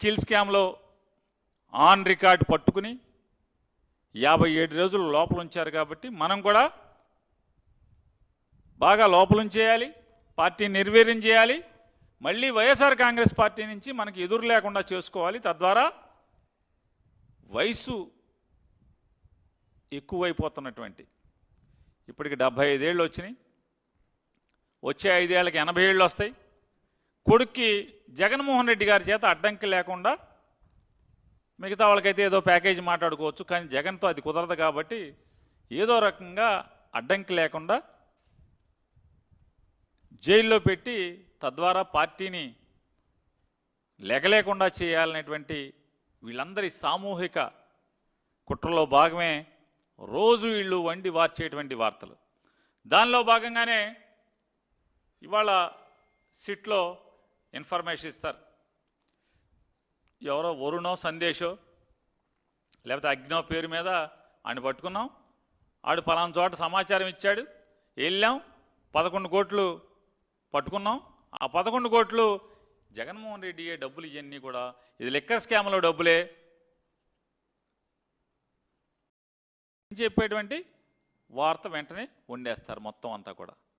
Skill స్కామ్లో on record పట్టుకుని యాభై ఏడు రోజులు లోపల ఉంచారు కాబట్టి మనం కూడా బాగా లోపలుంచేయాలి పార్టీని నిర్వీర్యం చేయాలి. మళ్ళీ వైఎస్ఆర్ కాంగ్రెస్ పార్టీ నుంచి మనకి ఎదురు లేకుండా చేసుకోవాలి. తద్వారా వయసు ఎక్కువైపోతున్నటువంటి ఇప్పటికి డెబ్భై ఐదేళ్ళు వచ్చినాయి. వచ్చే ఐదేళ్ళకి ఎనభై ఏళ్ళు వస్తాయి. కొడుక్కి జగన్మోహన్ రెడ్డి గారి చేత అడ్డంకి లేకుండా మిగతా వాళ్ళకైతే ఏదో ప్యాకేజీ మాట్లాడుకోవచ్చు కానీ జగన్తో అది కుదరదు కాబట్టి ఏదో రకంగా అడ్డంకి లేకుండా జైల్లో పెట్టి తద్వారా పార్టీని లెగలేకుండా చేయాలనేటువంటి వీళ్ళందరి సామూహిక కుట్రలో భాగమే రోజు వీళ్ళు వండి వార్చేటువంటి వార్తలు. దానిలో భాగంగానే ఇవాళ సిట్లో ఇన్ఫర్మేషన్ ఇస్తారు. ఎవరో వరుణో సందేశో లేకపోతే అగ్నో పేరు మీద ఆయన పట్టుకున్నాం. ఆడు పలానా చోట సమాచారం ఇచ్చాడు. వెళ్ళాం. పదకొండు కోట్లు పట్టుకున్నాం. ఆ పదకొండు కోట్లు జగన్మోహన్ రెడ్డి డబ్బులు ఇవన్నీ కూడా ఇది లెక్కర్ స్కామ్లో డబ్బులే. అని చెప్పేటువంటి వార్త వెంటనే వండేస్తారు మొత్తం అంతా కూడా.